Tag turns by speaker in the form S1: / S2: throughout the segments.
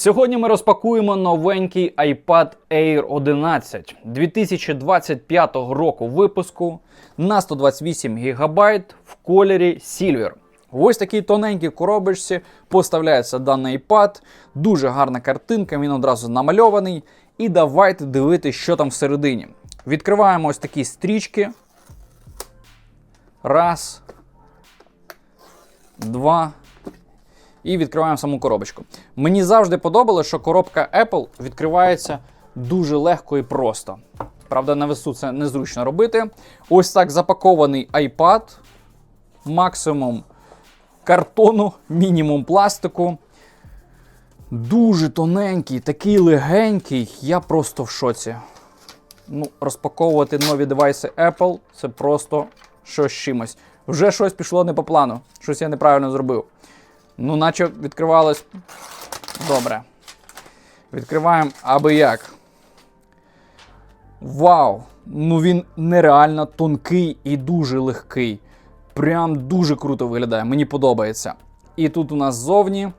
S1: Сьогодні ми розпакуємо новенький iPad Air 11 2025 року випуску на 128 ГБ в кольорі Silver. Ось такій тоненькій коробочці поставляється даний iPad. Дуже гарна картинка, він одразу намальований. І давайте дивитися, що там всередині. Відкриваємо ось такі стрічки. Раз. Два. І відкриваємо саму коробочку. Мені завжди подобалося, що коробка Apple відкривається дуже легко і просто. Правда, на весу це незручно робити. Ось так запакований iPad. Максимум картону, мінімум пластику. Дуже тоненький, такий легенький. Я просто в шоці. Ну, розпаковувати нові девайси Apple це просто щось чимось. Вже щось пішло не по плану. Щось я неправильно зробив. Ну, наче відкривалось добре. Відкриваємо аби як. Вау! Ну він нереально тонкий і дуже легкий. Прям дуже круто виглядає. Мені подобається. І тут у нас ззовні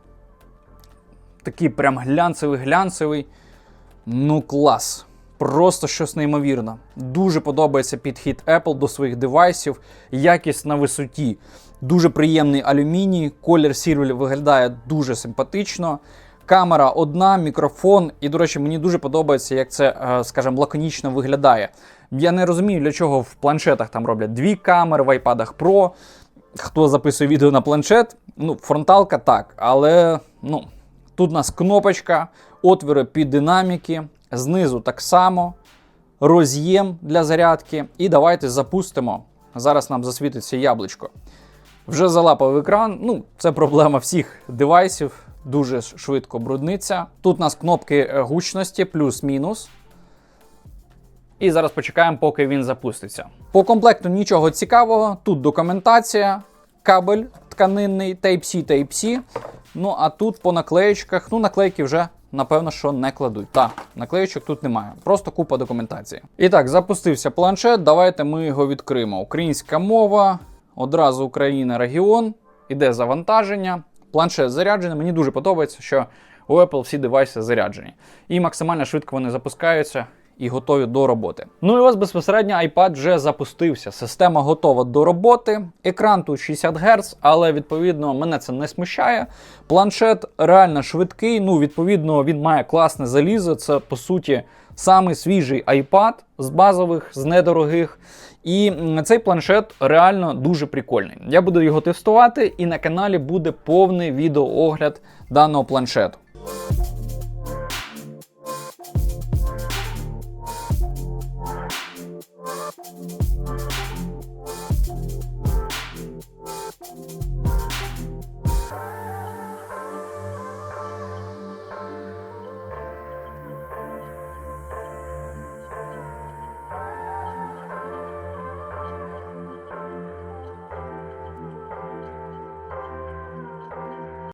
S1: такий прям глянцевий-глянцевий. Ну, клас. Просто щось неймовірне. Дуже подобається підхід Apple до своїх девайсів, якість на висоті. Дуже приємний алюміній, колір сірвель виглядає дуже симпатично. Камера одна, мікрофон. І, до речі, мені дуже подобається, як це, е, скажімо, лаконічно виглядає. Я не розумію, для чого в планшетах там роблять дві камери, в iPad Pro. Хто записує відео на планшет, ну, фронталка так, але ну, тут у нас кнопочка, отвіри під динаміки, знизу так само, роз'єм для зарядки. І давайте запустимо. Зараз нам засвітиться яблучко. Вже залапав екран. Ну, це проблема всіх девайсів. Дуже швидко брудниться. Тут у нас кнопки е, гучності плюс-мінус. І зараз почекаємо, поки він запуститься. По комплекту нічого цікавого. Тут документація, кабель тканинний, Type-C, Type-C. Ну, а тут по наклеєчках, ну, наклейки вже, напевно, що не кладуть. Так, наклеєчок тут немає. Просто купа документації. І так, запустився планшет. Давайте ми його відкриємо. Українська мова, одразу Україна регіон, іде завантаження. Планшет заряджений. Мені дуже подобається, що у Apple всі девайси заряджені. І максимально швидко вони запускаються і готові до роботи. Ну і ось безпосередньо iPad вже запустився. Система готова до роботи. Екран тут 60 Гц, але відповідно мене це не смущає. Планшет реально швидкий. Ну, відповідно, він має класне залізо. Це по суті самий свіжий iPad з базових, з недорогих. І цей планшет реально дуже прикольний. Я буду його тестувати, і на каналі буде повний відеоогляд даного планшету.